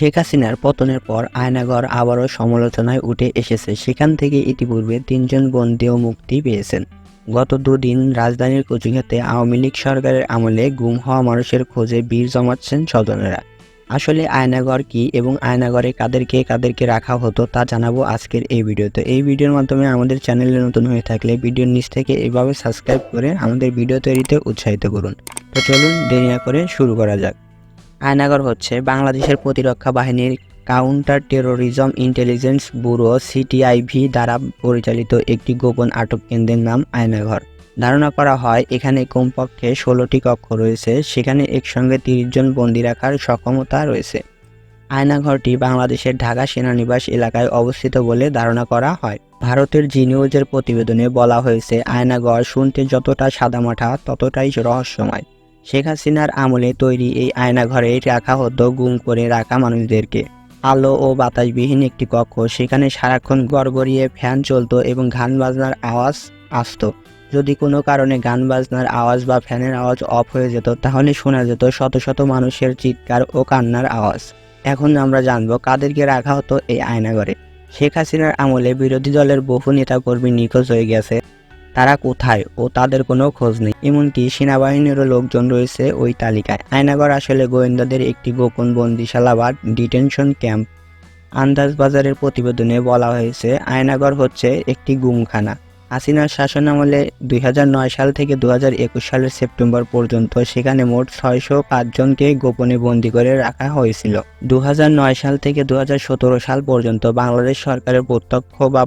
শেখ হাসিনার পতনের পর আয়নাগর আবারও সমালোচনায় উঠে এসেছে। সেখান থেকে ইতিপূর্বে তিনজন বন্দীও মুক্তি পেয়েছেন। গত দুদিন রাজধানীর কচুঘাতে আওয়ামী লীগ সরকারের আমলে গুম হওয়া মানুষের খোঁজে বীর জমাচ্ছেন স্বজনেরা। আসলে আয়নাগর কি এবং আয়নাগরে কাদেরকে কাদেরকে রাখা হতো তা জানাব আজকের এই ভিডিওতে। এই ভিডিওর মাধ্যমে আমাদের চ্যানেলে নতুন হয়ে থাকলে ভিডিওর নিচ থেকে এভাবে সাবস্ক্রাইব করে আমাদের ভিডিও তৈরিতে উৎসাহিত করুন। তো চলুন দেরি না করে শুরু করা যাক। আয়নাগর হচ্ছে বাংলাদেশের প্রতিরক্ষা বাহিনীর counter terrorism intelligence bureau CTIB দ্বারা পরিচালিত একটি গোপন আটক কেন্দ্রের নাম আয়নাঘর ধারণা করা হয়, এখানে কমপক্ষে ষোলোটি কক্ষ রয়েছে, সেখানে একসঙ্গে তিরিশ জন বন্দী রাখার সক্ষমতা রয়েছে। আয়নাঘরটি বাংলাদেশের ঢাকা সেনানিবাস এলাকায় অবস্থিত বলে ধারণা করা হয়। ভারতের জি নিউজের প্রতিবেদনে বলা হয়েছে আয়নাঘর শুনতে যতটা সাদামাঠা ততটাই রহস্যময়। শেখ হাসিনার আমলে তৈরি এই আয়নাঘরে রাখা হতো গুম করে রাখা মানুষদেরকে। আলো ও বাতাসবিহীন একটি কক্ষ, সেখানে সারাক্ষণ গড়গড়িয়ে ফ্যান চলতো এবং গান বাজনার আওয়াজ আসতো। যদি কোনো কারণে গান বাজনার আওয়াজ বা ফ্যানের আওয়াজ অফ হয়ে যেত, তাহলে শোনা যেত শত শত মানুষের চিৎকার ও কান্নার আওয়াজ। এখন আমরা জানব কাদেরকে রাখা হতো এই আয়নাঘরে। শেখ হাসিনার আমলে বিরোধী দলের বহু নেতাকর্মী নিখোঁজ হয়ে গেছে। তারা কোথায় ও তাদের কোনো খোঁজ নেই। এমনকি সেনাবাহিনীরও লোকজন রয়েছে ওই তালিকায়। আয়নাগর আসলে গোয়েন্দাদের একটি গোপন বন্দিশালা বা ডিটেনশন ক্যাম্প। আন্দাজ বাজারের প্রতিবেদনে বলা হয়েছে আয়নাগর হচ্ছে একটি গুমখানা। হাসিনার শাসন আমলে দুই হাজার নয় সাল থেকে দুই হাজার একুশ সালের সেপ্টেম্বর পর্যন্ত সেখানে মোট ছয়শো পাঁচজনকে গোপনে বন্দী করে রাখা হয়েছিল। দু হাজার নয় সাল থেকে দু হাজার সতেরো সাল পর্যন্ত বাংলাদেশ সরকারের প্রত্যক্ষ বা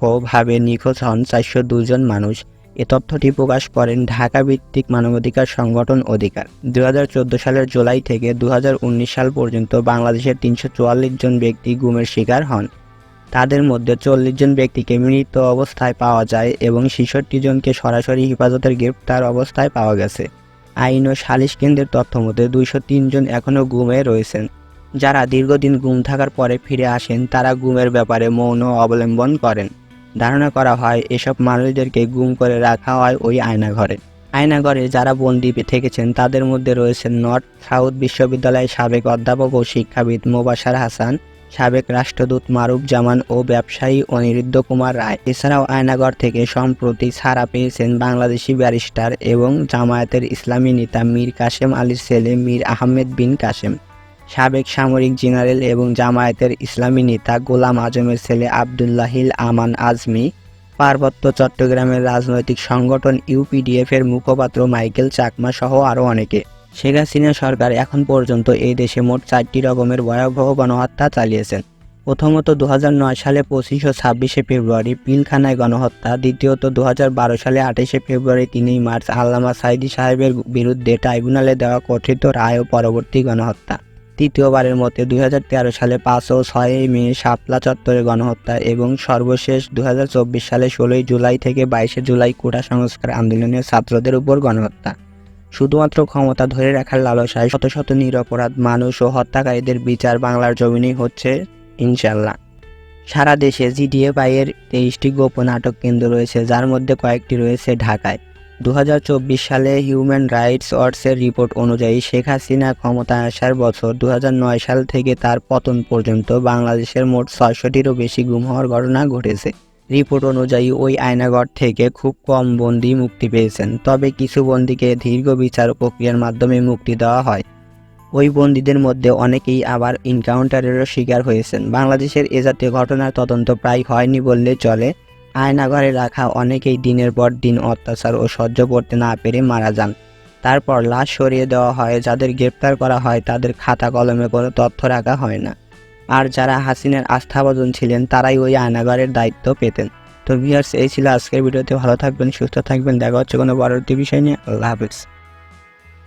পরোক্ষভাবে নিখোঁজ হন চারশো দুজন মানুষ। এ তথ্যটি প্রকাশ করেন ঢাকা ভিত্তিক মানবাধিকার সংগঠন অধিকার। দু হাজার চোদ্দ সালের জুলাই থেকে দু হাজার উনিশ সাল পর্যন্ত বাংলাদেশের তিনশো চুয়াল্লিশ জন ব্যক্তি গুমের শিকার হন। তাদের মধ্যে চল্লিশ জন ব্যক্তিকে মৃত অবস্থায় পাওয়া যায় এবং ছেষট্টি জনকে সরাসরি হেফাজতের গ্রেপ্তার অবস্থায় পাওয়া গেছে। আইন ও সালিশ কেন্দ্রের তথ্য মতে দুইশো জন এখনও গুমে রয়েছেন। যারা দীর্ঘদিন গুম থাকার পরে ফিরে আসেন, তারা গুমের ব্যাপারে মৌন অবলম্বন করেন। ধারণা করা হয়, এসব মানুষদেরকে গুম করে রাখা হয় ওই আয়নাঘরে। আয়নাঘরে যারা বন্দী থেকেছেন, তাদের মধ্যে রয়েছেন নর্থ সাউথ বিশ্ববিদ্যালয়ের সাবেক অধ্যাপক ও শিক্ষাবিদ মোবাসার হাসান, সাবেক রাষ্ট্রদূত মারুফ জামান ও ব্যবসায়ী অনিরুদ্ধ কুমার রায়। এছাড়াও আয়নাগর থেকে সম্প্রতি ছাড়া পেয়েছেন বাংলাদেশি ব্যারিস্টার এবং জামায়াতের ইসলামী নেতা মীর কাসেম আলীর ছেলে মীর আহমেদ বিন কাসেম সাবেক সামরিক জেনারেল এবং জামায়াতের ইসলামী নেতা গোলাম আজমের ছেলে আবদুল্লাহিল আমান আজমি, পার্বত্য চট্টগ্রামের রাজনৈতিক সংগঠন ইউপিডিএফ এর মুখপাত্র মাইকেল চাকমা সহ আরও অনেকে। শেখ হাসিনা সরকার এখন পর্যন্ত এই দেশে মোট চারটি রকমের ভয়াবহ গণহত্যা চালিয়েছেন। প্রথমত দু হাজার নয় সালে পঁচিশ ও ছাব্বিশে ফেব্রুয়ারি পিলখানায় গণহত্যা, দ্বিতীয়ত দু হাজার বারো সালে আঠাশে ফেব্রুয়ারি তিনই মার্চ আল্লামা সাইদি সাহেবের বিরুদ্ধে ট্রাইব্যুনালে দেওয়া কথিত রায় ও পরবর্তী গণহত্যা। তৃতীয়বারের মতে দু হাজার তেরো সালে পাঁচ ও ছয়ই মে শাপলা চত্বরে গণহত্যা এবং সর্বশেষ দু হাজার চব্বিশ সালে ষোলোই জুলাই থেকে বাইশে জুলাই কোটা সংস্কার আন্দোলনের ছাত্রদের উপর গণহত্যা। শুধুমাত্র ক্ষমতা ধরে রাখার লালসায় শত শত নিরপরাধ মানুষ ও হত্যাকারীদের বিচার বাংলার জমিনেই হচ্ছে ইনশাল্লাহ সারা দেশে জিডিএফআই এর তেইশটি গোপন আটক কেন্দ্র রয়েছে, যার মধ্যে কয়েকটি রয়েছে ঢাকায়। দু হাজার চব্বিশ সালে হিউম্যান রাইটস ওয়াটসের রিপোর্ট অনুযায়ী শেখ হাসিনা ক্ষমতায় আসার বছর দু হাজার নয় সাল থেকে তার পতন পর্যন্ত বাংলাদেশের মোট ছয়শটিরও বেশি গুম হওয়ার ঘটনা ঘটেছে। রিপোর্ট অনুযায়ী ওই আয়নাগর থেকে খুব কম বন্দী মুক্তি পেয়েছেন, তবে কিছু বন্দীকে দীর্ঘ বিচার প্রক্রিয়ার মাধ্যমে মুক্তি দেওয়া হয়। ওই বন্দীদের মধ্যে অনেকেই আবার ইনকাউন্টারেরও শিকার হয়েছেন। বাংলাদেশের এ জাতীয় ঘটনার তদন্ত প্রায় হয়নি বললে চলে। আয়নাঘরে রাখা অনেকেই দিনের পর দিন অত্যাচার ও সহ্য করতে না পেরে মারা যান। তারপর লাশ সরিয়ে দেওয়া হয়, যাদের গ্রেপ্তার করা হয় তাদের খাতা কলমে কোনো তথ্য রাখা হয় না। আর যারা হাসিনের আস্থাভাজন ছিলেন, তারাই ওই আয়নাঘরের দায়িত্ব পেতেন। তো ভিউয়ার্স এই ছিল আজকের ভিডিওতে। ভালো থাকবেন, সুস্থ থাকবেন। দেখা হচ্ছে কোনো পরবর্তী বিষয় নিয়ে। আল্লাহ হাফিজ।